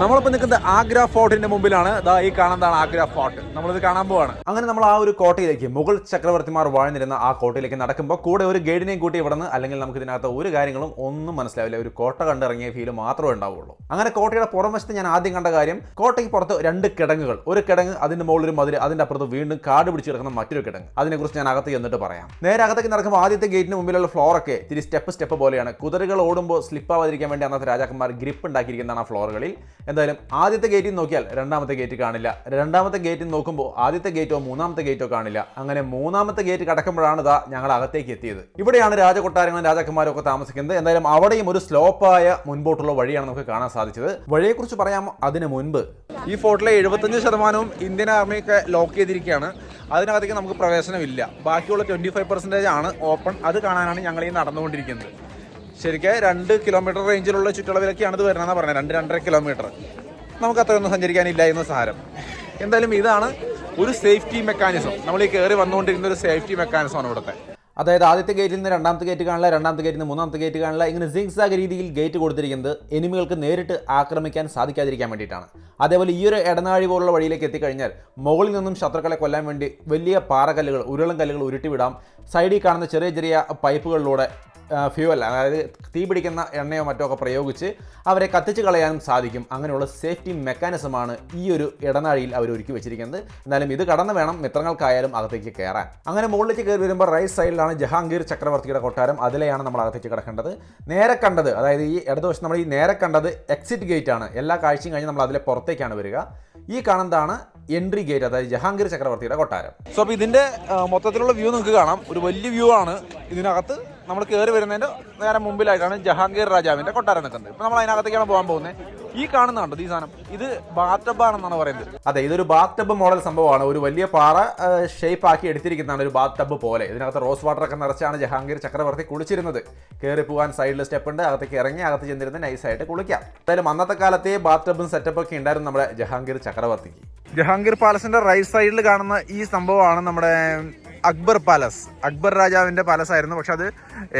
നമ്മളിപ്പോൾ നിൽക്കുന്നത് ആഗ്ര ഫോർട്ടിന്റെ മുമ്പിലാണ്. ദാ ഈ കാണുന്നതാണ് ആഗ്ര ഫോർട്ട്. നമ്മളിത് കാണാൻ പോവാണ്. അങ്ങനെ നമ്മൾ ആ ഒരു കോട്ടയിലേക്ക് മുഗൾ ചക്രവർത്തിമാർ വാഴ്ന്നിരുന്ന ആ കോട്ടയിലേക്ക് നടക്കുമ്പോൾ കൂടെ ഒരു ഗൈഡിനെയും കൂട്ടി ഇവിടെ നിന്ന് അല്ലെങ്കിൽ നമുക്ക് ഇതിനകത്ത് ഒരു കാര്യങ്ങളും ഒന്നും മനസ്സിലാവില്ല. ഒരു കോട്ട കണ്ടിറങ്ങിയ ഫീൽ മാത്രമേ ഉണ്ടാവുള്ളൂ. അങ്ങനെ കോട്ടയുടെ പുറംവശത്ത് ഞാൻ ആദ്യം കണ്ട കാര്യം കോട്ടയ്ക്ക് പുറത്ത് രണ്ട് കിടങ്ങുകൾ. ഒരു കിടങ്ങ് അതിന്റെ മുകളിൽ ഒരു മതിൽ അതിന്റെ അപ്പുറത്ത് വീണ്ടും കാട് പിടിച്ച് കിടക്കുന്ന മറ്റൊരു കിടങ്ങ്. അതിനെക്കുറിച്ച് ഞാൻ അകത്ത് ചെന്നിട്ട് പറയാം. നേരെ അകത്തേക്ക് നടക്കുമ്പോൾ ആദ്യത്തെ ഗേറ്റിന് മുമ്പിലുള്ള ഫ്ലോറൊക്കെ ഇത്തിരി സ്റ്റെപ്പ് സ്റ്റെപ്പ് പോലെയാണ്. കുതിരകൾ ഓടുമ്പോൾ സ്ലിപ്പ് ആവാതിരിക്കാൻ വേണ്ടി അന്നത്തെ രാജാക്കന്മാർ ഗ്രിപ്പ് ഉണ്ടാക്കിയിരിക്കുന്നതാണ് ആ ഫ്ലോറുകളിൽ എന്തായാലും ആദ്യത്തെ ഗേറ്റിൽ നോക്കിയാൽ രണ്ടാമത്തെ ഗേറ്റ് കാണില്ല. രണ്ടാമത്തെ ഗേറ്റിൽ നോക്കുമ്പോൾ ആദ്യത്തെ ഗേറ്റോ മൂന്നാമത്തെ ഗേറ്റോ കാണില്ല. അങ്ങനെ മൂന്നാമത്തെ ഗേറ്റ് കടക്കുമ്പോഴാണ് ഇതാ ഞങ്ങൾ അകത്തേക്ക് എത്തിയത്. ഇവിടെയാണ് രാജകൊട്ടാരങ്ങളും രാജാക്കന്മാരും ഒക്കെ താമസിക്കുന്നത്. എന്തായാലും അവിടെയും ഒരു സ്ലോപ്പായ മുൻപോട്ടുള്ള വഴിയാണ് നമുക്ക് കാണാൻ സാധിച്ചത്. വഴിയെക്കുറിച്ച് പറയാം അതിന് മുൻപ്. ഈ ഫോർട്ടിലെ എഴുപത്തഞ്ച് ശതമാനവും ഇന്ത്യൻ ആർമിയൊക്കെ ലോക്ക് ചെയ്തിരിക്കുകയാണ്. അതിനകത്തേക്ക് നമുക്ക് പ്രവേശനമില്ല. ബാക്കിയുള്ള ട്വന്റി ഫൈവ് പെർസെന്റേജ് ആണ് ഓപ്പൺ അത് കാണാനാണ് ഞങ്ങൾ ഈ നടന്നുകൊണ്ടിരിക്കുന്നത്. ശരിക്കും രണ്ട് കിലോമീറ്റർ റേഞ്ചിലുള്ള ചുറ്റളവിലൊക്കെയാണ് ഇത് വരുന്നതെന്ന് പറഞ്ഞത്. രണ്ട് രണ്ടര കിലോമീറ്റർ നമുക്ക് അത്രയൊന്നും സഞ്ചരിക്കാനില്ല എന്ന് സാരം. എന്തായാലും ഇതാണ് ഒരു സേഫ്റ്റി മെക്കാനിസം നമ്മൾ ഈ കയറി വന്നുകൊണ്ടിരിക്കുന്ന ഒരു സേഫ്റ്റി മെക്കാനിസമാണ് ഇവിടുത്തെ. അതായത് ആദ്യത്തെ ഗേറ്റിൽ നിന്ന് രണ്ടാമത്തെ ഗേറ്റ് കാണില്ല രണ്ടാമത്തെ ഗേറ്റിൽ നിന്ന് മൂന്നാമത്തെ ഗേറ്റ് കാണില്ല. ഇങ്ങനെ സിങ്സാഗ് രീതിയിൽ ഗേറ്റ് കൊടുത്തിരിക്കുന്നത് എനിമികൾക്ക് നേരിട്ട് ആക്രമിക്കാൻ സാധിക്കാതിരിക്കാൻ വേണ്ടിയിട്ടാണ്. അതേപോലെ ഈ ഒരു ഇടനാഴി പോലുള്ള വഴിയിലേക്ക് എത്തിക്കഴിഞ്ഞാൽ മുകളിൽ നിന്നും ശത്രുക്കളെ കൊല്ലാൻ വേണ്ടി വലിയ പാറക്കല്ലുകൾ ഉരുളം കല്ലുകൾ ഉരുട്ടിവിടാം. സൈഡിൽ കാണുന്ന ചെറിയ ചെറിയ പൈപ്പുകളിലൂടെ ഫ്യൂവൽ അതായത് തീ പിടിക്കുന്ന എണ്ണയോ മറ്റോ ഒക്കെ പ്രയോഗിച്ച് അവരെ കത്തിച്ച് കളയാനും സാധിക്കും. അങ്ങനെയുള്ള സേഫ്റ്റി മെക്കാനിസമാണ് ഈ ഒരു ഇടനാഴിയിൽ അവർ ഒരുക്കി വെച്ചിരിക്കുന്നത്. എന്നാലും ഇത് കടന്നു വേണം മിത്രങ്ങൾക്കായാലും അകത്തേക്ക് കയറാൻ അങ്ങനെ മുകളിലേക്ക് കയറി വരുമ്പോൾ റൈറ്റ് സൈഡിലാണ് ജഹാംഗീർ ചക്രവർത്തിയുടെ കൊട്ടാരം. അതിലെയാണ് നമ്മൾ അകത്തേക്ക് കിടക്കേണ്ടത്. നേരെ കണ്ടത് അതായത് ഈ ഇടതുവശം നമ്മൾ ഈ നേരെ കണ്ടത് എക്സിറ്റ് ഗേറ്റ് ആണ്. എല്ലാ കാഴ്ചയും കഴിഞ്ഞ് നമ്മൾ അതിലെ പുറത്തേക്കാണ് വരിക. ഈ കാണുന്നതാണ് എൻട്രി ഗേറ്റ് അതായത് ജഹാംഗീർ ചക്രവർത്തിയുടെ കൊട്ടാരം. സോ അപ്പോൾ ഇതിന്റെ മൊത്തത്തിലുള്ള വ്യൂ നിങ്ങൾക്ക് കാണാം. ഒരു വലിയ വ്യൂ ആണ് ഇതിനകത്ത്. നമ്മൾ കയറി വരുന്നതിന്റെ നേരെ മുമ്പിലായിട്ടാണ് ജഹാംഗീർ രാജാവിന്റെ കൊട്ടാരം നിൽക്കുന്നത്. ഇപ്പൊ നമ്മൾ അതിനകത്തേക്കാണ് പോകാൻ പോകുന്നത്. ഈ കാണുന്ന കണ്ടോ ഈ സാധനം? ഇത് ബാത്തബ് ആണെന്നാണ് പറയുന്നത്. അതെ ഇതൊരു ബാത്തബ് മോഡൽ സംഭവമാണ്. ഒരു വലിയ പാറ ഷേപ്പ് ആക്കി എടുത്തിരിക്കുന്നതാണ് ഒരു ബാത്തബ് പോലെ. ഇതിനകത്ത് റോസ് വാട്ടർ ഒക്കെ നിറച്ചാണ് ജഹാംഗീർ ചക്രവർത്തി കുളിച്ചിരുന്നത്. കയറി പോകാൻ സൈഡിൽ സ്റ്റെപ്പ് ഉണ്ട് അകത്തേക്ക് ഇറങ്ങി അകത്ത് ചെന്നിരുന്ന് നൈസായിട്ട് കുളിക്കാം. എന്തായാലും അന്നത്തെ കാലത്തെ ബാത്തബും സെറ്റപ്പ് ഒക്കെ ഉണ്ടായിരുന്നു നമ്മുടെ ജഹാംഗീർ ചക്രവർത്തിക്ക്. ജഹാംഗീർ പാലസിന്റെ റൈറ്റ് സൈഡിൽ കാണുന്ന ഈ സംഭവമാണ് നമ്മുടെ അക്ബർ പാലസ്. അക്ബർ രാജാവിന്റെ പാലസ് ആയിരുന്നു പക്ഷെ അത്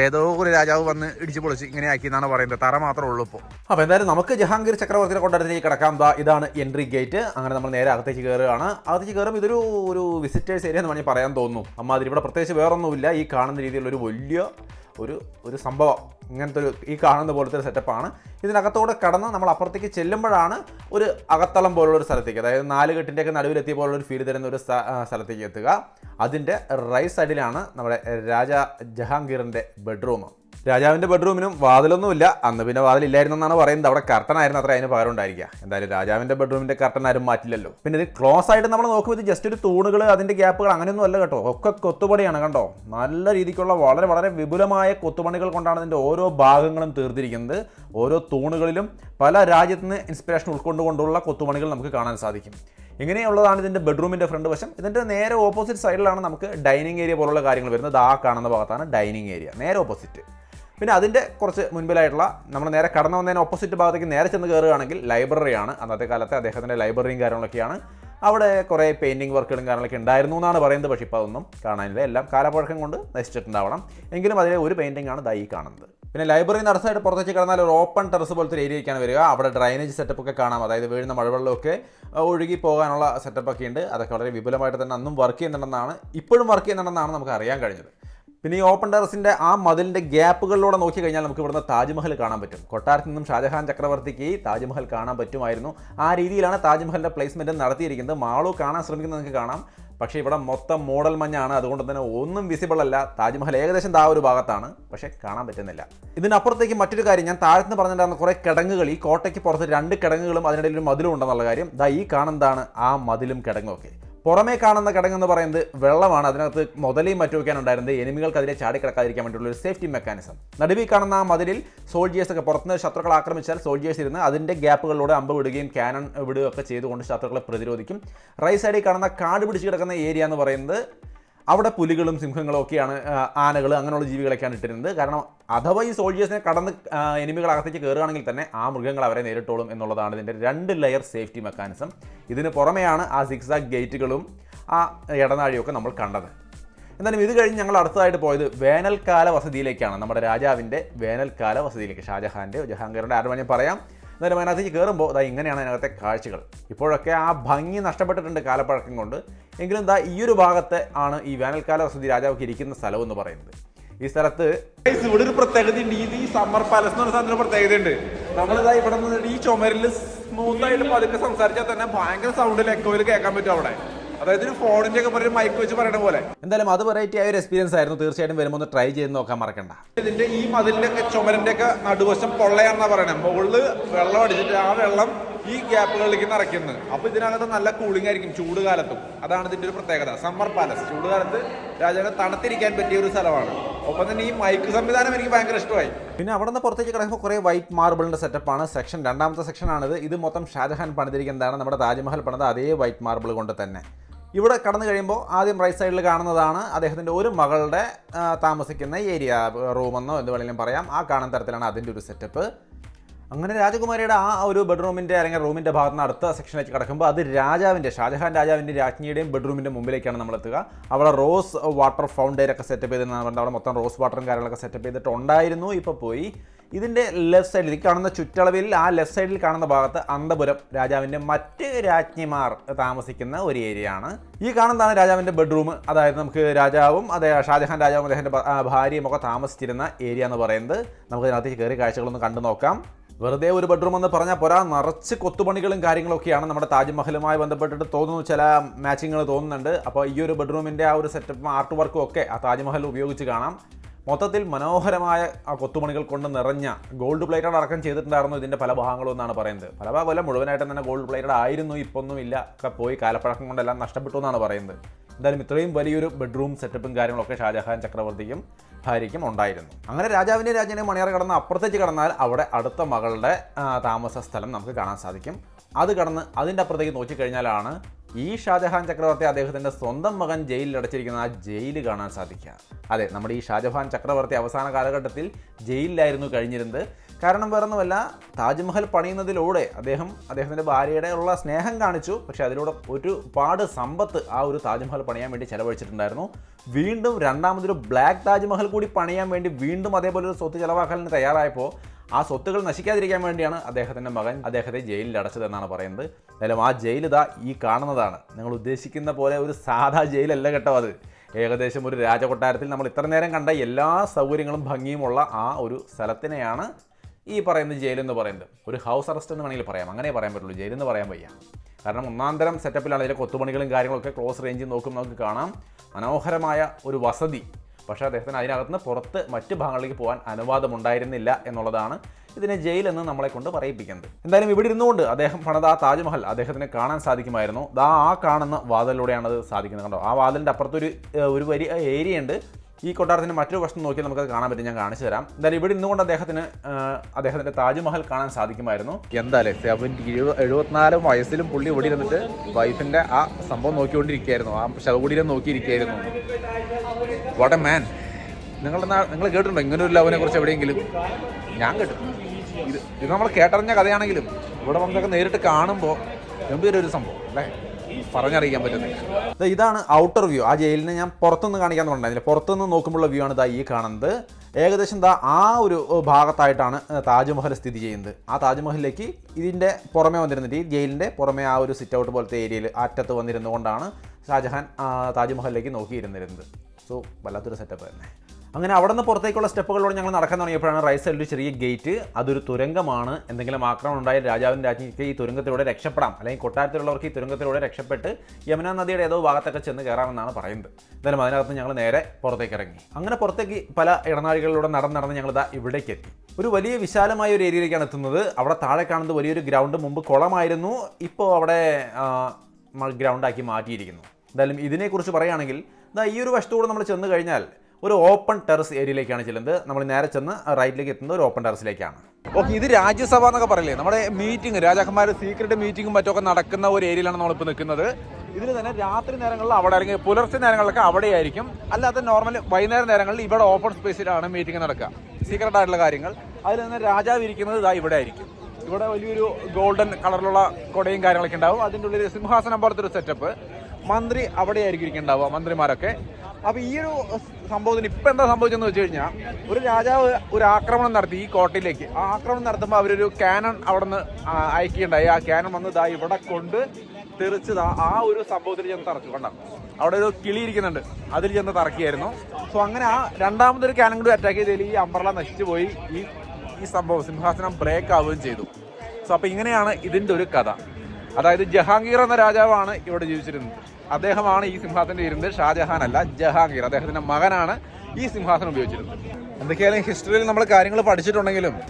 ഏതോ ഒരു രാജാവ് വന്ന് ഇടിച്ചു പൊളിച്ച് ഇങ്ങനെ ആക്കി എന്നാണ് പറയുന്നത്. തറ മാത്രമേ ഉള്ളൂ ഇപ്പോൾ അപ്പോൾ എന്തായാലും നമുക്ക് ജഹാംഗീർ ചക്രവർത്തിയുടെ കൊട്ടാരത്തിലേക്ക് കിടക്കാം. ദാ ഇതാണ് എൻട്രി ഗേറ്റ്. അങ്ങനെ നമ്മൾ നേരെ അകത്തേക്ക് കയറുകയാണ്. അകത്തേക്ക് കയറുമ്പോൾ ഇതൊരു ഒരു വിസിറ്റേഴ്സ് ഏരിയ എന്ന് വേണമെങ്കിൽ പറയാൻ തോന്നുന്നു. അമ്മ അതിൽ ഇവിടെ പ്രത്യേകിച്ച് വേറൊന്നുമില്ല. ഈ കാണുന്ന രീതിയിലുള്ള ഒരു വലിയ ഒരു ഒരു സംഭവം. ഇങ്ങനത്തെ ഒരു ഈ കാണുന്ന പോലത്തെ ഒരു സെറ്റപ്പാണ് ഇതിനകത്തോടെ കടന്ന് നമ്മൾ അപ്പുറത്തേക്ക് ചെല്ലുമ്പോഴാണ് ഒരു അകത്തളം പോലുള്ള ഒരു സ്ഥലത്തേക്ക് അതായത് നാല് കെട്ടിന്റെയൊക്കെ നടുവിലെത്തിയ പോലുള്ള ഒരു ഫീൽ തരുന്ന ഒരു സ്ഥലത്തേക്ക് എത്തുക. അതിന്റെ റൈറ്റ് സൈഡിലാണ് നമ്മുടെ രാജ ജഹാംഗീറിന്റെ ബെഡ്റൂം രാജാവിന്റെ ബെഡ്റൂമിനും വാതിലൊന്നുമില്ല. അന്ന് പിന്നെ വാതിലില്ലായിരുന്നു എന്നാണ് പറയുന്നത്. അവിടെ കർട്ടൻ ആയിരുന്നു അത്ര അതിന് പകരം ഉണ്ടായിരിക്കുക. എന്തായാലും രാജാവിന്റെ ബെഡ്റൂമിന്റെ കർട്ടൻ ആരും മാറ്റില്ലല്ലോ. പിന്നെ ഇത് ക്ലോസ് ആയിട്ട് നമ്മൾ നോക്കുമ്പോൾ ഇത് ജസ്റ്റ് ഒരു തൂണുകൾ അതിന്റെ ഗ്യാപ്പുകൾ അങ്ങനെയൊന്നും അല്ല കേട്ടോ. ഒക്കെ കൊത്തുപണിയാണ് കണ്ടോ? നല്ല രീതിക്കുള്ള വളരെ വളരെ വിപുലമായ കൊത്തുപണികൾ കൊണ്ടാണ് ഇതിന്റെ ഓരോ ഭാഗങ്ങളും തീർത്തിരിക്കുന്നത്. ഓരോ തൂണുകളിലും പല രാജ്യത്ത് നിന്ന് ഇൻസ്പിറേഷൻ ഉൾക്കൊണ്ടുകൊണ്ടുള്ള കൊത്തുപണികൾ നമുക്ക് കാണാൻ സാധിക്കും. ഇങ്ങനെയുള്ളതാണ് ഇതിന്റെ ബെഡ്റൂമിന്റെ ഫ്രണ്ട് വശം. ഇതിന്റെ നേരെ ഓപ്പോസിറ്റ് സൈഡിലാണ് നമുക്ക് ഡൈനിങ് ഏരിയ പോലുള്ള കാര്യങ്ങൾ വരുന്നത്. ആ കാണുന്ന ഭാഗത്താണ് ഡൈനിങ് ഏരിയ നേരെ ഓപ്പോസിറ്റ് പിന്നെ അതിന്റെ കുറച്ച് മുൻപിലായിട്ടുള്ള നമ്മൾ നേരെ കടന്നു വന്നതിന് ഓപ്പോസിറ്റ് ഭാഗത്തേക്ക് നേരെ ചെന്ന് കയറുകയാണെങ്കിൽ ലൈബ്രറിയാണ് അന്നത്തെ കാലത്തെ അദ്ദേഹത്തിന്റെ ലൈബ്രറിയും കാര്യങ്ങളൊക്കെയാണ്. അവിടെ കുറേ പെയിന്റിങ് വർക്കുകളും കാര്യങ്ങളൊക്കെ ഉണ്ടായിരുന്നു എന്നാണ് പറയുന്നത്. പക്ഷേ ഇപ്പോൾ അതൊന്നും കാണാനില്ല എല്ലാം കാലപ്പഴക്കം കൊണ്ട് നശിച്ചിട്ടുണ്ടാവണം. എങ്കിലും അതിലെ ഒരു പെയിന്റിംഗ് ആണ് ദൈ കാണുന്നത്. പിന്നെ ലൈബ്രറി നടത്തായിട്ട് പുറത്തേക്ക് കിടന്നാൽ ഒരു ഓപ്പൺ ടെറസ് പോലത്തെ ഒരു ഏരിയയ്ക്കാണ് വരിക. അവിടെ ഡ്രൈനേജ് സെറ്റപ്പ് ഒക്കെ കാണാം. അതായത് വീഴുന്ന മഴവെള്ളമൊക്കെ ഒഴുകി പോകാനുള്ള സെറ്റപ്പ് ഒക്കെ ഉണ്ട്. അതൊക്കെ വളരെ വിപുലമായിട്ട് തന്നെ അന്നും വർക്ക് ചെയ്യുന്നുണ്ടെന്നാണ് ഇപ്പോഴും വർക്ക് ചെയ്യുന്നുണ്ടെന്നാണ് നമുക്ക് അറിയാൻ കഴിഞ്ഞത്. പിന്നെ ഈ ഓപ്പൺ ടെറസിന്റെ ആ മതിലിന്റെ ഗ്യാപ്പുകളിലൂടെ നോക്കിക്കഴിഞ്ഞാൽ നമുക്ക് ഇവിടുന്ന് താജ്മഹൽ കാണാൻ പറ്റും. കൊട്ടാരത്തിൽ നിന്നും ഷാജഹാൻ ചക്രവർത്തിക്ക് താജ്മഹൽ കാണാൻ പറ്റുമായിരുന്നു. ആ രീതിയിലാണ് താജ്മഹലിന്റെ പ്ലേസ്മെന്റ് നടത്തിയിരിക്കുന്നത്. മാളു കാണാൻ ശ്രമിക്കുന്നത് നിങ്ങൾക്ക് കാണാം. പക്ഷേ ഇവിടെ മൊത്തം മോഡൽ മഞ്ഞാണ്. അതുകൊണ്ട് തന്നെ ഒന്നും വിസിബിൾ അല്ല. താജ്മഹൽ ഏകദേശം താ ഒരു ഭാഗത്താണ്. പക്ഷേ കാണാൻ പറ്റുന്നില്ല. ഇതിനപ്പുറത്തേക്ക് മറ്റൊരു കാര്യം ഞാൻ താഴത്ത് പറഞ്ഞിട്ടുണ്ടായിരുന്ന കുറേ കിടങ്ങുകൾ. ഈ കോട്ടയ്ക്ക് പുറത്ത് രണ്ട് കിടങ്ങുകളും അതിനിടയിൽ ഒരു മതിലും ഉണ്ടെന്നുള്ള കാര്യം. ദാ ഈ കാണുന്നതാണ് ആ മതിലും കിടങ്ങും ഒക്കെ. പുറമേ കാണുന്ന കിടങ്ങെന്ന് പറയുന്നത് വെള്ളമാണ്. അതിനകത്ത് മുതലയും മറ്റുമൊക്കെയാണ് ഉണ്ടായിരുന്നത്. എനിമികൾക്കെതിരെ ചാടിക്കിടക്കാതിരിക്കാൻ വേണ്ടിയുള്ള ഒരു സേഫ്റ്റി മെക്കാനിസം നടുവിൽ കാണുന്ന ആ മതിലിൽ സോൾജിയേഴ്സ് ഒക്കെ പുറത്തുനിന്ന് ശത്രുക്കൾ ആക്രമിച്ചാൽ സോൾജിയേഴ്സ് ഇരുന്ന് അതിന്റെ ഗ്യാപ്പുകളിലൂടെ അമ്പ് വിടുകയും ക്യാനൺ വിടുകയൊക്കെ ചെയ്തുകൊണ്ട് ശത്രുക്കളെ പ്രതിരോധിക്കും. റൈറ്റ് സൈഡിൽ കാണുന്ന കാട് പിടിച്ച് കിടക്കുന്ന ഏരിയ എന്ന് പറയുന്നത് അവിടെ പുലികളും സിംഹങ്ങളും ഒക്കെയാണ് ആനകൾ അങ്ങനെയുള്ള ജീവികളൊക്കെയാണ് ഇട്ടിരുന്നത്. കാരണം അഥവാ ഈ സോൾജിയേഴ്സിനെ കടന്ന് എനിമികൾ അകത്തേക്ക് കയറുകയാണെങ്കിൽ തന്നെ ആ മൃഗങ്ങൾ അവരെ നേരിട്ടോളും എന്നുള്ളതാണ് ഇതിന്റെ രണ്ട് ലെയർ സേഫ്റ്റി മെക്കാനിസം ഇതിന് പുറമെയാണ് ആ സിക്സാക് ഗേറ്റുകളും ആ ഇടനാഴിയൊക്കെ നമ്മൾ കണ്ടത്. എന്നാലും ഇത് കഴിഞ്ഞ് ഞങ്ങൾ അടുത്തതായിട്ട് പോയത് വേനൽക്കാല വസതിയിലേക്കാണ്. നമ്മുടെ രാജാവിന്റെ വേനൽക്കാല വസതിയിലേക്ക് ഷാജഹാന്റെ ജഹാംഗീറിന്റെ ആരുടെ വേണമെങ്കിൽ പറയാം. എന്നാലും അതിനകത്തേക്ക് കയറുമ്പോൾ അതായത് ഇങ്ങനെയാണ് അതിനകത്തെ കാഴ്ചകൾ. ഇപ്പോഴൊക്കെ ആ ഭംഗി നഷ്ടപ്പെട്ടിട്ടുണ്ട് കാലപ്പഴക്കം കൊണ്ട്. എങ്കിലും ദാ ഈ ഒരു ഭാഗത്തെ ആണ് ഈ വേനൽക്കാല വസതി രാജാവൊക്കെ ഇരിക്കുന്ന സ്ഥലം എന്ന് പറയുന്നത്. ഈ സ്ഥലത്ത് ഇവിടെ ഒരു പ്രത്യേകത ഉണ്ട്. ഇത് ഈ സമ്മർ പാലസ് എന്ന് പറഞ്ഞ സ്ഥലത്തിന് പ്രത്യേകത ഉണ്ട്. നമ്മളിതാ ഇവിടെ നിന്നിട്ട് ഈ ചുമരിൽ സ്മൂത്ത് ആയിട്ട് പതുക്കെ സംസാരിച്ചാൽ തന്നെ ഭയങ്കര സൗണ്ടിൽ എക്കോയിൽ കേൾക്കാൻ പറ്റും അവിടെ. അതായത് ഒരു ഫോണിന്റെ ഒക്കെ ഒരു മൈക്ക് വെച്ച് പറയണ പോലെ. എന്തായാലും അത് വെറൈറ്റി ആയ ഒരു എക്സ്പീരിയൻസ് ആയിരുന്നു. തീർച്ചയായിട്ടും വരുമ്പോൾ ഒന്ന് ട്രൈ ചെയ്ത് നോക്കാൻ മറക്കണ്ട. ഇതിന്റെ ഈ മതിലിന്റെ ഒക്കെ ചുമരിന്റെ ഒക്കെ നടുവശം പൊള്ളയാണെന്നാ പറയണേ. മുകളിൽ വെള്ളം അടിച്ചിട്ട് ആ വെള്ളം ഈ ഗ്യാപ്പുകളിലേക്ക് നിറയ്ക്കുന്നത്. അപ്പൊ ഇതിനകത്ത് നല്ല കൂളിംഗ് ആയിരിക്കും ചൂട് കാലത്തും അതാണ് ഇതിന്റെ ഒരു പ്രത്യേകത. സമ്മർ പാലസ് ചൂട് കാലത്ത് രാജാവിനെ തണുത്തിരിക്കാൻ പറ്റിയ ഒരു സ്ഥലമാണ്. ഒപ്പം തന്നെ ഈ മൈക്ക് സംവിധാനം എനിക്ക് ഭയങ്കര ഇഷ്ടമായി. പിന്നെ അവിടെ നിന്ന് പുറത്തേക്ക് കിടക്കുമ്പോൾ കുറേ വൈറ്റ് മാർബിളിന്റെ സെറ്റപ്പാണ് സെക്ഷൻ രണ്ടാമത്തെ സെക്ഷനാണിത് ഇത് മൊത്തം ഷാജഹാൻ പണിതിരിക്കുന്നതാണ്. നമ്മുടെ താജ്മഹൽ പണിത അതേ വൈറ്റ് മാർബിൾ കൊണ്ട് തന്നെ. ഇവിടെ കടന്നു കഴിയുമ്പോൾ ആദ്യം റൈറ്റ് സൈഡിൽ കാണുന്നതാണ് അദ്ദേഹത്തിന്റെ ഒരു മകളുടെ താമസിക്കുന്ന ഏരിയ റൂമെന്നോ എന്ത് വേണമെങ്കിലും പറയാം. ആ കാണുന്ന തരത്തിലാണ് അതിന്റെ ഒരു സെറ്റപ്പ് അങ്ങനെ രാജകുമാരിയുടെ ആ ഒരു ബെഡ്റൂമിന്റെ അല്ലെങ്കിൽ റൂമിന്റെ ഭാഗത്ത് നിന്ന് അടുത്ത സെക്ഷനിലേക്ക് കിടക്കുമ്പോൾ അത് രാജാവിന്റെ ഷാജഹാൻ രാജാവിന്റെ രാജ്ഞിയുടെയും ബെഡ്റൂമിന്റെ മുമ്പിലേക്കാണ് നമ്മൾ എത്തുക. അവിടെ റോസ് വാട്ടർ ഫൗണ്ടെയിൻ ഒക്കെ സെറ്റപ്പ് ചെയ്തെന്നാണ് പറഞ്ഞത് അവിടെ മൊത്തം റോസ് വാട്ടറും കാര്യങ്ങളൊക്കെ സെറ്റപ്പ് ചെയ്തിട്ടുണ്ടായിരുന്നു ഇപ്പോൾ പോയി. ഇതിന്റെ ലെഫ്റ്റ് സൈഡിൽ ഈ കാണുന്ന ചുറ്റളവിൽ ആ ലെഫ്റ്റ് സൈഡിൽ കാണുന്ന ഭാഗത്ത് അന്തപുരം രാജാവിന്റെ മറ്റ് രാജ്ഞിമാർ താമസിക്കുന്ന ഒരു ഏരിയ ആണ്. ഈ കാണുന്നതാണ് രാജാവിന്റെ ബെഡ്റൂം. അതായത് നമുക്ക് രാജാവും അതെ ഷാജഹാൻ രാജാവും അദ്ദേഹത്തിന്റെ ഭാര്യയും ഒക്കെ താമസിച്ചിരുന്ന ഏരിയ എന്ന് പറയുന്നത്. നമുക്ക് അതിനകത്തേക്ക് കയറി കാഴ്ചകളൊന്ന് കണ്ടു നോക്കാം വെറുതെ ഒരു ബെഡ്റൂം എന്ന് പറഞ്ഞാൽ പോരാ. നിറച്ച് കൊത്തുപണികളും കാര്യങ്ങളൊക്കെയാണ് നമ്മുടെ താജ്മഹലുമായി ബന്ധപ്പെട്ടിട്ട് തോന്നുന്നു. ചില മാച്ചിങ്ങുകൾ തോന്നുന്നുണ്ട്. അപ്പോൾ ഈ ഒരു ബെഡ്റൂമിന്റെ ആ ഒരു സെറ്റപ്പും ആർട്ട് വർക്കും ഒക്കെ ആ താജ്മഹൽ ഉപയോഗിച്ച് കാണാം. മൊത്തത്തിൽ മനോഹരമായ ആ കൊത്തുപണികൾ കൊണ്ട് നിറഞ്ഞ ഗോൾഡ് പ്ലേറ്റഡ് അടക്കം ചെയ്തിട്ടുണ്ടായിരുന്നു ഇതിന്റെ പല ഭാഗങ്ങളും എന്നാണ് പറയുന്നത്. പല ഭാഗമല്ല മുഴുവനായിട്ടും തന്നെ ഗോൾഡ് പ്ലേറ്റഡ് ആയിരുന്നു. ഇപ്പൊന്നും ഇല്ല. ഒക്കെ പോയി കാലപ്പഴക്കം കൊണ്ടെല്ലാം നഷ്ടപ്പെട്ടു എന്നാണ് പറയുന്നത്. എന്തായാലും ഇത്രയും വലിയൊരു ബെഡ്റൂം സെറ്റപ്പും കാര്യങ്ങളൊക്കെ ഷാജഹാൻ ചക്രവർത്തിക്കും ഭാര്യയ്ക്കും ഉണ്ടായിരുന്നു. അങ്ങനെ രാജാവിന്റെ രാജ്യനെ മണിയറ കടന്ന് അപ്പുറത്തേക്ക് കടന്നാൽ അവിടെ അടുത്ത മകളുടെ താമസ സ്ഥലം നമുക്ക് കാണാൻ സാധിക്കും. അത് കടന്ന് അതിന്റെ അപ്പുറത്തേക്ക് നോക്കിക്കഴിഞ്ഞാലാണ് ഈ ഷാജഹാൻ ചക്രവർത്തി അദ്ദേഹത്തിന്റെ സ്വന്തം മകൻ ജയിലിൽ അടച്ചിരിക്കുന്ന ആ ജയിൽ കാണാൻ സാധിക്കുക. അതെ നമ്മുടെ ഈ ഷാജഹാൻ ചക്രവർത്തി അവസാന കാലഘട്ടത്തിൽ ജയിലിലായിരുന്നു കഴിഞ്ഞിരുന്നത്. കാരണം വേറൊന്നുമല്ല താജ്മഹൽ പണിയുന്നതിലൂടെ അദ്ദേഹം അദ്ദേഹത്തിന്റെ ഭാര്യയുടെ ഉള്ള സ്നേഹം കാണിച്ചു. പക്ഷെ അതിലൂടെ ഒരുപാട് സമ്പത്ത് ആ ഒരു താജ്മഹൽ പണിയാൻ വേണ്ടി ചെലവഴിച്ചിട്ടുണ്ടായിരുന്നു. വീണ്ടും രണ്ടാമതൊരു ബ്ലാക്ക് താജ്മഹൽ കൂടി പണിയാൻ വേണ്ടി വീണ്ടും അതേപോലെ ഒരു സ്വത്ത് ചെലവാക്കലിന് തയ്യാറായപ്പോൾ ആ സ്വത്തുകൾ നശിക്കാതിരിക്കാൻ വേണ്ടിയാണ് അദ്ദേഹത്തിന്റെ മകൻ അദ്ദേഹത്തെ ജയിലിൽ അടച്ചതെന്നാണ് പറയുന്നത്. എന്തായാലും ആ ജയിലിതാ ഈ കാണുന്നതാണ്. നിങ്ങൾ ഉദ്ദേശിക്കുന്ന പോലെ ഒരു സാധാ ജയിലല്ല കേട്ടോ അത്. ഏകദേശം ഒരു രാജകൊട്ടാരത്തിൽ നമ്മൾ ഇത്ര നേരം കണ്ട എല്ലാ സൗകര്യങ്ങളും ഭംഗിയുമുള്ള ആ ഒരു സ്ഥലത്തിനെയാണ് ഈ പറയുന്ന ജയിലെന്ന് പറയുന്നത്. ഒരു ഹൗസ് അറസ്റ്റ് എന്ന് വേണമെങ്കിൽ പറയാം. അങ്ങനെ പറയാൻ പറ്റുള്ളൂ. ജയിലെന്ന് പറയാൻ വയ്യ. കാരണം ഒന്നാന്തരം സെറ്റപ്പിലാണ് ഇതിലെ കൊത്തുപണികളും കാര്യങ്ങളൊക്കെ ക്ലോസ് റേഞ്ചിൽ നോക്കുമ്പോൾ നമുക്ക് കാണാം മനോഹരമായ ഒരു വസതി. പക്ഷേ അദ്ദേഹത്തിന് അതിനകത്തുനിന്ന് പുറത്ത് മറ്റ് ഭാഗങ്ങളിലേക്ക് പോകാൻ അനുവാദമുണ്ടായിരുന്നില്ല എന്നുള്ളതാണ് ഇതിനെ എന്ന് നമ്മളെ കൊണ്ട് പറയിപ്പിക്കുന്നത്. എന്തായാലും ഇവിടെ ഇരുന്നുകൊണ്ട് അദ്ദേഹം പണിത ആ താജ്മഹൽ അദ്ദേഹത്തിന് കാണാൻ സാധിക്കുമായിരുന്നു. ദാ ആ കാണുന്ന വാതിലൂടെയാണ് അത് സാധിക്കുന്നത് കണ്ടോ? ആ വാതിലിന്റെ അപ്പുറത്തൊരു ഒരു വലിയ ഏരിയ ഉണ്ട് ഈ കൊട്ടാരത്തിന്റെ മറ്റൊരു വശം നോക്കി നമുക്കത് കാണാൻ പറ്റും. ഞാൻ കാണിച്ചു തരാം. എന്തായാലും ഇവിടെ ഇന്നുകൊണ്ട് അദ്ദേഹത്തിന് അദ്ദേഹത്തിന്റെ താജ്മഹൽ കാണാൻ സാധിക്കുമായിരുന്നു. എന്തായാലും സെവന്റി എഴുപത്തിനാല് വയസ്സിലും പുള്ളി ഇവിടെ ഇരുന്നിട്ട് വൈഫിന്റെ ആ സംഭവം നോക്കിക്കൊണ്ടിരിക്കുകയായിരുന്നു. ആ ശവകുടീരം നോക്കിയിരിക്കുകയായിരുന്നു. വാട്ട് എ മാൻ നിങ്ങൾ നിങ്ങൾ കേട്ടിട്ടുണ്ടോ? ഇങ്ങനെ ഒരു ലവിനെ കുറിച്ച് എവിടെയെങ്കിലും? ഞാൻ കേട്ടു ഇത് ഇത് നമ്മൾ കേട്ടറിഞ്ഞ കഥയാണെങ്കിലും ഇവിടെ വന്നൊക്കെ നേരിട്ട് കാണുമ്പോൾ ഗംഭീര ഒരു സംഭവം അല്ലേ? പറഞ്ഞറിയിക്കാൻ പറ്റുന്നത് ഇതാണ് ഔട്ടർ വ്യൂ ആ ജയിലിനെ ഞാൻ പുറത്തുനിന്ന് കാണിക്കാൻ തുടങ്ങുന്നത് പുറത്തുനിന്ന് നോക്കുമ്പോഴുള്ള വ്യൂ ആണ് ഇതാ ഈ കാണുന്നത്. ഏകദേശം ദാ ആ ഒരു ഭാഗത്തായിട്ടാണ് താജ്മഹൽ സ്ഥിതി ചെയ്യുന്നത്. ആ താജ്മഹലിലേക്ക് ഇതിന്റെ പുറമേ വന്നിരുന്നിട്ട് ഈ ജയിലിന്റെ പുറമേ ആ ഒരു സിറ്റ് ഔട്ട് പോലത്തെ ഏരിയയിൽ അറ്റത്ത് വന്നിരുന്നുകൊണ്ടാണ് ഷാജഹാൻ താജ്മഹലിലേക്ക് നോക്കിയിരുന്നിരുന്നത്. സോ വല്ലാത്തൊരു സെറ്റപ്പ് തന്നെ. അങ്ങനെ അവിടെ നിന്ന് പുറത്തേക്കുള്ള സ്റ്റെപ്പുകളിലൂടെ ഞങ്ങൾ നടക്കാൻ തുടങ്ങിയപ്പോഴാണ് റൈറ്റ് സൈഡിൽ ഒരു ചെറിയ ഗേറ്റ് അതൊരു തുരങ്കമാണ് എന്തെങ്കിലും ആക്രമണം ഉണ്ടായാൽ രാജാവിന്റെ രാജ്ഞിക്ക് ഈ തുരങ്കത്തിലൂടെ രക്ഷപ്പെടാം അല്ലെങ്കിൽ കൊട്ടാരത്തിലുള്ളവർക്ക് ഈ തുരങ്കത്തിലൂടെ രക്ഷപ്പെട്ട് യമുന നദിയുടെ ഏതോ ഭാഗത്തൊക്കെ ചെന്ന് കയറാമെന്നാണ് പറയുന്നത്. എന്തായാലും അതിനകത്ത് ഞങ്ങൾ നേരെ പുറത്തേക്ക് ഇറങ്ങി. അങ്ങനെ പുറത്തേക്ക് പല ഇടനാഴികളിലൂടെ നടന്ന് നടന്ന് ഞങ്ങൾ ഇതാ ഇവിടേക്ക് എത്തി. ഒരു വലിയ വിശാലമായ ഒരു ഏരിയയിലേക്കാണ് എത്തുന്നത്. അവിടെ താഴെ കാണുന്നത് വലിയൊരു ഗ്രൗണ്ട് മുമ്പ് കുളമായിരുന്നു ഇപ്പോൾ അവിടെ ഗ്രൗണ്ടാക്കി മാറ്റിയിരിക്കുന്നു. എന്തായാലും ഇതിനെക്കുറിച്ച് പറയുകയാണെങ്കിൽ ഈ ഒരു വശത്തൂടെ നമ്മൾ ചെന്ന് കഴിഞ്ഞാൽ ഒരു ഓപ്പൺ ടെറസ് ഏരിയയിലേക്കാണ് ചെല്ലുന്നത്. നമ്മൾ നേരെ ചെന്ന് റൈറ്റിലേക്ക് എത്തുന്നത് ഒരു ഓപ്പൺ ടെറസിലേക്കാണ്. ഓക്കെ ഇത് രാജ്യസഭ എന്നൊക്കെ പറയില്ലേ? നമ്മുടെ മീറ്റിംഗ് രാജാക്കന്മാരുടെ സീക്രട്ട് മീറ്റിംഗും മറ്റൊക്കെ നടക്കുന്ന ഒരു ഏരിയയിലാണ് നമ്മളിപ്പോൾ നിൽക്കുന്നത്. ഇതിൽ തന്നെ രാത്രി നേരങ്ങളിൽ അവിടെ അല്ലെങ്കിൽ പുലർച്ചെ നേരങ്ങളിലൊക്കെ അവിടെ ആയിരിക്കും അല്ലാതെ നോർമൽ വൈകുന്നേരം നേരങ്ങളിൽ ഇവിടെ ഓപ്പൺ സ്പേസിലാണ് മീറ്റിംഗ് നടക്കുക. സീക്രട്ട് ആയിട്ടുള്ള കാര്യങ്ങൾ. അതിൽ തന്നെ രാജാവ് ഇരിക്കുന്നത് ഇതാ ഇവിടെ ആയിരിക്കും. ഇവിടെ വലിയൊരു ഗോൾഡൻ കളറിലുള്ള കൊടയും കാര്യങ്ങളൊക്കെ ഉണ്ടാവും. അതിന്റെ ഉള്ളിൽ സിംഹാസനം പോലത്തെ ഒരു സെറ്റപ്പ് മന്ത്രി അവിടെ ആയിരിക്കും ഇരിക്കുന്നുണ്ടാവുക മന്ത്രിമാരൊക്കെ. അപ്പൊ ഈ ഒരു സംഭവത്തിന് ഇപ്പൊ എന്താ സംഭവിച്ചെന്ന് വെച്ച് കഴിഞ്ഞാൽ ഒരു രാജാവ് ഒരു ആക്രമണം നടത്തി ഈ കോട്ടയിലേക്ക്. ആ ആക്രമണം നടത്തുമ്പോൾ അവരൊരു ക്യാനൺ അവിടെ നിന്ന് അയക്കുകയുണ്ടായി. ആ ക്യാനൺ വന്ന് ദാ ഇവിടെ കൊണ്ട് തെറിച്ചതാ ആ ഒരു സംഭവത്തിൽ ചെന്ന് തറച്ചു. കണ്ട? അവിടെ ഒരു കിളി ഇരിക്കുന്നുണ്ട്. അതിൽ ചെന്ന് തറക്കിയായിരുന്നു സോ അങ്ങനെ ആ രണ്ടാമതൊരു കാനൺ കൂടി അറ്റാക്ക് ചെയ്തതിൽ ഈ അമ്പർല നശിച്ചു പോയി ഈ ഈ സംഭവം സിംഹാസനം ബ്രേക്ക് ആവുകയും ചെയ്തു. സോ അപ്പൊ ഇങ്ങനെയാണ് ഇതിന്റെ ഒരു കഥ. അതായത് ജഹാംഗീർ എന്ന രാജാവാണ് ഇവിടെ ജീവിച്ചിരുന്നത്. അദ്ദേഹമാണ് ഈ സിംഹാസനം ഇരുന്നത്. ഷാജഹാൻ അല്ല ജഹാംഗീർ. അദ്ദേഹത്തിന്റെ മകനാണ് ഈ സിംഹാസനം ഉപയോഗിച്ചിരുന്നത്. എന്തൊക്കെയായാലും ഹിസ്റ്ററിയിൽ നമ്മൾ കാര്യങ്ങൾ പഠിച്ചിട്ടുണ്ടെങ്കിലും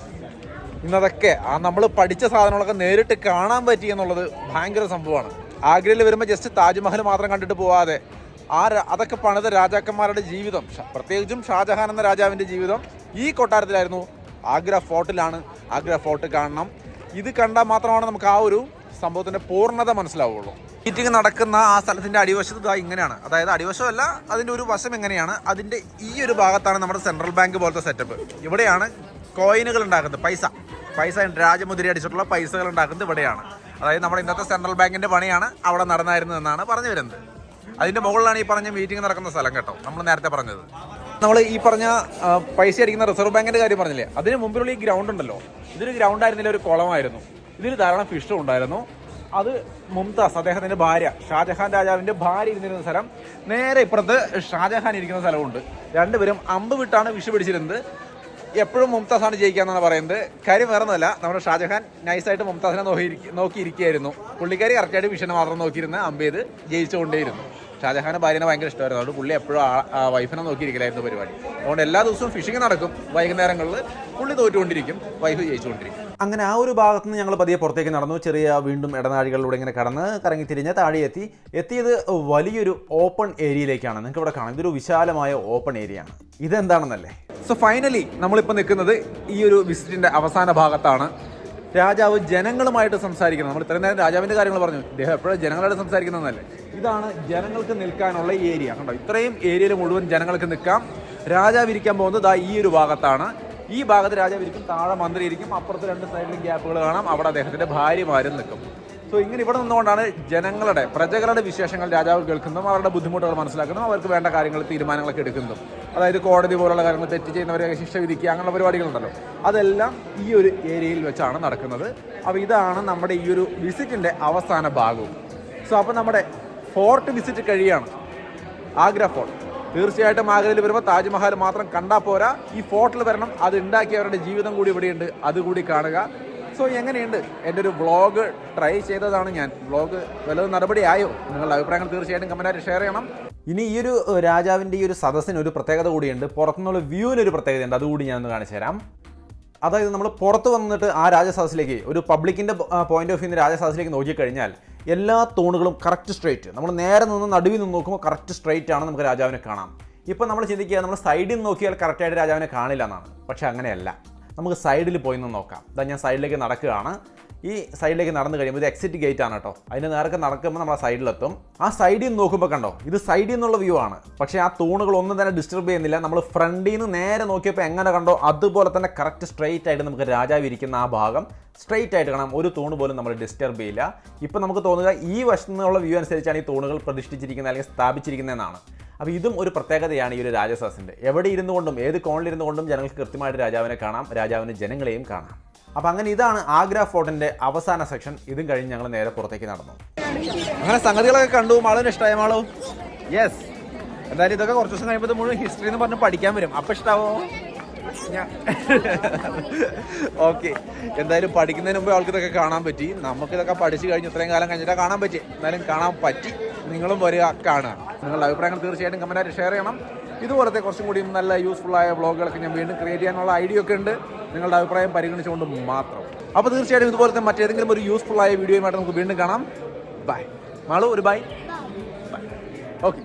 ഇന്നതൊക്കെ ആ നമ്മൾ പഠിച്ച സാധനങ്ങളൊക്കെ നേരിട്ട് കാണാൻ പറ്റി എന്നുള്ളത് ഭയങ്കര സംഭവമാണ്. ആഗ്രയിൽ വരുമ്പോൾ ജസ്റ്റ് താജ്മഹൽ മാത്രം കണ്ടിട്ട് പോവാതെ ആ അതൊക്കെ പണിത രാജാക്കന്മാരുടെ ജീവിതം. പ്രത്യേകിച്ചും ഷാജഹാൻ എന്ന രാജാവിന്റെ ജീവിതം ഈ കൊട്ടാരത്തിലായിരുന്നു. ആഗ്ര ഫോർട്ടിലാണ്. ആഗ്ര ഫോർട്ട് കാണണം. ഇത് കണ്ടാൽ മാത്രമാണ് നമുക്ക് ആ ഒരു സംഭവത്തിന്റെ പൂർണത മനസ്സിലാവുള്ളൂ. മീറ്റിംഗ് നടക്കുന്ന ആ സ്ഥലത്തിന്റെ അടിവശത്ത് ഇതാ ഇങ്ങനെയാണ്. അതായത് അടിവശമല്ല അതിന്റെ ഒരു വശം എങ്ങനെയാണ് അതിന്റെ ഈ ഒരു ഭാഗത്താണ് നമ്മുടെ സെൻട്രൽ ബാങ്ക് പോലത്തെ സെറ്റപ്പ് ഇവിടെയാണ് കോയിനുകൾ ഉണ്ടാക്കുന്നത് പൈസ. പൈസ രാജമുദ്ര അടിച്ചിട്ടുള്ള പൈസകൾ ഉണ്ടാക്കുന്നത് ഇവിടെയാണ്. അതായത് നമ്മുടെ ഇന്നത്തെ സെൻട്രൽ ബാങ്കിന്റെ പണിയാണ് അവിടെ നടന്നായിരുന്നത് എന്നാണ് പറഞ്ഞു വരുന്നത്. അതിന്റെ മുകളിലാണ് ഈ പറഞ്ഞ മീറ്റിംഗ് നടക്കുന്ന സ്ഥലം കേട്ടോ. നമ്മൾ നേരത്തെ പറഞ്ഞത്. നമ്മൾ ഈ പറഞ്ഞ പൈസ അടിക്കുന്ന റിസർവ് ബാങ്കിന്റെ കാര്യം പറഞ്ഞില്ലേ? അതിന് മുമ്പിലുള്ള ഈ ഗ്രൗണ്ട് ഉണ്ടല്ലോ. ഇതൊരു ഗ്രൗണ്ട് ആയിരുന്നില്ല ഒരു കുളമായിരുന്നു. ഇതിൽ ധാരാളം ഫിഷും ഉണ്ടായിരുന്നു. അത് മുംതാസ് അദ്ദേഹത്തിന്റെ ഭാര്യ ഷാജഹാൻ രാജാവിന്റെ ഭാര്യ ഇരുന്നിരുന്ന സ്ഥലം. നേരെ ഇപ്പുറത്ത് ഷാജഹാൻ ഇരിക്കുന്ന സ്ഥലമുണ്ട് രണ്ടുപേരും അമ്പ് വിട്ടാണ് വിഷു പിടിച്ചിരുന്നത്. എപ്പോഴും മുംതാസ് ആണ് ജയിക്കാന്നാണ് പറയുന്നത്. കാര്യം വേറെ നമ്മുടെ ഷാജഹാൻ നൈസായിട്ട് മുംതാസിനെ നോക്കി നോക്കിയിരിക്കുകയായിരുന്നു. പുള്ളിക്കാരി കറക്റ്റായിട്ട് വിഷനെ മാത്രം നോക്കിയിരുന്ന അമ്പേത് ജയിച്ചുകൊണ്ടേയിരുന്നു. ഷാജഹാന് ഭാര്യനെ ഭയങ്കര ഇഷ്ടമായിരുന്നു. അതുകൊണ്ട് പുള്ളി എപ്പോഴും ആ- ആ വൈഫിനെ നോക്കിയിരിക്കലായിരുന്നു പരിപാടി. അതുകൊണ്ട് എല്ലാ ദിവസവും ഫിഷിംഗ് നടക്കും. വൈകുന്നേരങ്ങളിൽ പുള്ളി തോറ്റുകൊണ്ടിരിക്കും വൈഫ് ജയിച്ചുകൊണ്ടിരിക്കും. അങ്ങനെ ആ ഒരു ഭാഗത്ത് നിന്ന് ഞങ്ങൾ പതിയെ പുറത്തേക്ക് നടന്നു. ചെറിയ വീണ്ടും ഇടനാഴികളിലൂടെ ഇങ്ങനെ കടന്ന് കറങ്ങി തിരിഞ്ഞ് താഴെ എത്തി. എത്തിയത് വലിയൊരു ഓപ്പൺ ഏരിയയിലേക്കാണ് നിങ്ങൾക്ക് ഇവിടെ കാണാം. ഇതൊരു വിശാലമായ ഓപ്പൺ ഏരിയ ആണ്. ഇതെന്താണെന്നല്ലേ? സോ ഫൈനലി നമ്മളിപ്പോൾ നിൽക്കുന്നത് ഈ ഒരു വിസിറ്റിന്റെ അവസാന ഭാഗത്താണ്. രാജാവ് ജനങ്ങളുമായിട്ട് സംസാരിക്കണം. നമ്മൾ ഇത്രയും നേരം രാജാവിന്റെ കാര്യങ്ങൾ പറഞ്ഞു. ഇദ്ദേഹം എപ്പോഴും ജനങ്ങളോട് സംസാരിക്കുന്നതല്ലേ ഇതാണ് ജനങ്ങൾക്ക് നിൽക്കാനുള്ള ഏരിയ. കണ്ടോ? ഇത്രയും ഏരിയയിൽ മുഴുവൻ ജനങ്ങൾക്ക് നിൽക്കാം. രാജാവ് ഇരിക്കാൻ പോകുന്നത് ദാ ഈ ഒരു ഭാഗത്താണ്. ഈ ഭാഗത്ത് രാജാവ് ഇരിക്കും താഴെ മന്ത്രി ഇരിക്കും അപ്പുറത്ത് രണ്ട് സൈഡിലും ഗ്യാപ്പുകൾ കാണാം. അവിടെ അദ്ദേഹത്തിന്റെ ഭാര്യമാരും നിൽക്കും. സോ ഇങ്ങനെ ഇവിടെ നിന്നുകൊണ്ടാണ് ജനങ്ങളുടെ പ്രജകളുടെ വിശേഷങ്ങൾ രാജാവ് കേൾക്കുന്നതും അവരുടെ ബുദ്ധിമുട്ടുകൾ മനസ്സിലാക്കുന്നതും അവർക്ക് വേണ്ട കാര്യങ്ങൾ തീരുമാനങ്ങളൊക്കെ എടുക്കുന്നതും. അതായത് കോടതി പോലുള്ള കാര്യങ്ങൾ തെറ്റ് ചെയ്യുന്നവരെ ശിക്ഷ വിധിക്കുക അങ്ങനെയുള്ള പരിപാടികളുണ്ടല്ലോ. അതെല്ലാം ഈ ഒരു ഏരിയയിൽ വെച്ചാണ് നടക്കുന്നത്. അപ്പോൾ ഇതാണ് നമ്മുടെ ഈ ഒരു വിസിറ്റിന്റെ അവസാന ഭാഗവും. സോ അപ്പോൾ നമ്മുടെ ഫോർട്ട് വിസിറ്റ് കഴിയാണ്. ആഗ്ര ഫോർട്ട്. തീർച്ചയായിട്ടും ആഗ്രയിൽ വരുമ്പോൾ താജ്മഹൽ മാത്രം കണ്ടാൽ പോരാ. ഈ ഫോർട്ടിൽ വരണം അത് ഉണ്ടാക്കിയവരുടെ ജീവിതം കൂടി ഇവിടെയുണ്ട്. അതുകൂടി കാണുക. സോ എങ്ങനെയുണ്ട്? എന്റെ ഒരു വ്ളോഗ് ട്രൈ ചെയ്തതാണ് ഞാൻ. വ്ളോഗ് വല്ലതും ആയോ നിങ്ങളുടെ അഭിപ്രായങ്ങൾ തീർച്ചയായിട്ടും കമന്റായിട്ട് ഷെയർ ചെയ്യണം. ഇനി ഈ ഒരു രാജാവിന്റെ ഈ ഒരു സദസ്സിന് ഒരു പ്രത്യേകത കൂടിയുണ്ട്. പുറത്തുനിന്നുള്ള വ്യൂവിന് ഒരു പ്രത്യേകതയുണ്ട്. അതുകൂടി ഞാനൊന്ന് കാണിച്ചു തരാം. അതായത് നമ്മൾ പുറത്ത് വന്നിട്ട് ആ രാജസദസ്സിലേക്ക് ഒരു പബ്ലിക്കിന്റെ പോയിന്റ് ഓഫ് വ്യൂ രാജസദസ്സിലേക്ക് നോക്കിക്കഴിഞ്ഞാൽ എല്ലാ തൂണുകളും കറക്റ്റ് സ്ട്രേറ്റ് നമ്മൾ നേരെ നിന്ന് നടുവിൽ നിന്ന് നോക്കുമ്പോൾ കറക്റ്റ് സ്ട്രേറ്റ് ആണ് നമുക്ക് രാജാവിനെ കാണാം. ഇപ്പം നമ്മൾ ചിന്തിക്കുക നമ്മൾ സൈഡിൽ നിന്ന് നോക്കിയാൽ കറക്റ്റായിട്ട് രാജാവിനെ കാണില്ല എന്നാണ്. പക്ഷേ അങ്ങനെയല്ല. നമുക്ക് സൈഡിൽ പോയി നിന്ന് നോക്കാം. ഇതാ ഞാൻ സൈഡിലേക്ക് നടക്കുകയാണ്. ഈ സൈഡിലേക്ക് നടന്നു കഴിയുമ്പോൾ ഇത് എക്സിറ്റ് ഗേറ്റ് ആണ് കേട്ടോ. അതിന് നേരൊക്കെ നടക്കുമ്പോൾ നമ്മൾ ആ സൈഡിലെത്തും. ആ സൈഡിൽ നിന്ന് നോക്കുമ്പോൾ കണ്ടോ ഇത് സൈഡിൽ നിന്നുള്ള വ്യൂ ആണ്. പക്ഷേ ആ തൂണുകൾ ഒന്നും തന്നെ ഡിസ്റ്റർബ് ചെയ്യുന്നില്ല. നമ്മൾ ഫ്രണ്ടിൽ നിന്ന് നേരെ നോക്കിയപ്പോൾ എങ്ങനെ കണ്ടോ അതുപോലെ തന്നെ കറക്റ്റ് സ്ട്രെയിറ്റ് ആയിട്ട് നമുക്ക് രാജാവ് ഇരിക്കുന്ന ആ ഭാഗം. സ്ട്രെയിറ്റ് ആയിട്ട് കാണാം. ഒരു തൂണ് പോലും നമ്മൾ ഡിസ്റ്റർബ് ചെയ്യില്ല. ഇപ്പം നമുക്ക് തോന്നുക ഈ വശത്തു നിന്നുള്ള വ്യൂ അനുസരിച്ചാണ് ഈ തൂണുകൾ പ്രതിഷ്ഠിച്ചിരിക്കുന്നത് അല്ലെങ്കിൽ സ്ഥാപിച്ചിരിക്കുന്നതെന്നാണ്. അപ്പോൾ ഇതും ഒരു പ്രത്യേകതയാണ് ഈ ഒരു രാജസാസിന്റെ എവിടെ ഇരുന്നുകൊണ്ടും ഏത് കോണിലിരുന്നുകൊണ്ടും ജനങ്ങൾക്ക് കൃത്യമായിട്ട് രാജാവിനെ കാണാം രാജാവിന് ജനങ്ങളെയും കാണാം. അപ്പോൾ അങ്ങനെ ഇതാണ് ആഗ്ര ഫോർട്ടിന്റെ അവസാന സെക്ഷൻ. ഇതും കഴിഞ്ഞ് ഞങ്ങൾ നേരെ പുറത്തേക്ക് നടന്നു. അങ്ങനെ സംഗതികളൊക്കെ കണ്ടു. മാളുവിന് ഇഷ്ടമായ മാളോ? യെസ് എന്തായാലും ഇതൊക്കെ കുറച്ച് ദിവസം കഴിയുമ്പോൾ മുഴുവൻ ഹിസ്റ്ററി എന്ന് പറഞ്ഞ് പഠിക്കാൻ വരും. അപ്പോൾ ഇഷ്ടാവോ? ഓക്കെ എന്തായാലും പഠിക്കുന്നതിന് മുമ്പ് അവൾക്ക് ഇതൊക്കെ കാണാൻ പറ്റി. നമുക്കിതൊക്കെ പഠിച്ചു കഴിഞ്ഞ് ഇത്രയും കാലം കഴിഞ്ഞിട്ടാണ് കാണാൻ പറ്റി. എന്തായാലും കാണാൻ പറ്റി. നിങ്ങളും വരിക കാണുക. നിങ്ങളുടെ അഭിപ്രായങ്ങൾ തീർച്ചയായിട്ടും കമന്റായിട്ട് ഷെയർ ചെയ്യണം. ഇതുപോലത്തെ കുറച്ചും കൂടി നല്ല യൂസ്ഫുൾ ആയ വ്ളോഗുകളൊക്കെ ഞാൻ വീണ്ടും ക്രിയേറ്റ് ചെയ്യാനുള്ള ഐഡിയ ഒക്കെ ഉണ്ട്. നിങ്ങളുടെ അഭിപ്രായം പരിഗണിച്ചുകൊണ്ട് മാത്രം. അപ്പോൾ തീർച്ചയായിട്ടും ഇതുപോലത്തെ മറ്റേതെങ്കിലും ഒരു യൂസ്ഫുൾ ആയ വീഡിയോയുമായിട്ട് നമുക്ക് വീണ്ടും കാണാം. ബൈ മാളു ഒരു ബൈ ബൈ ഓക്കെ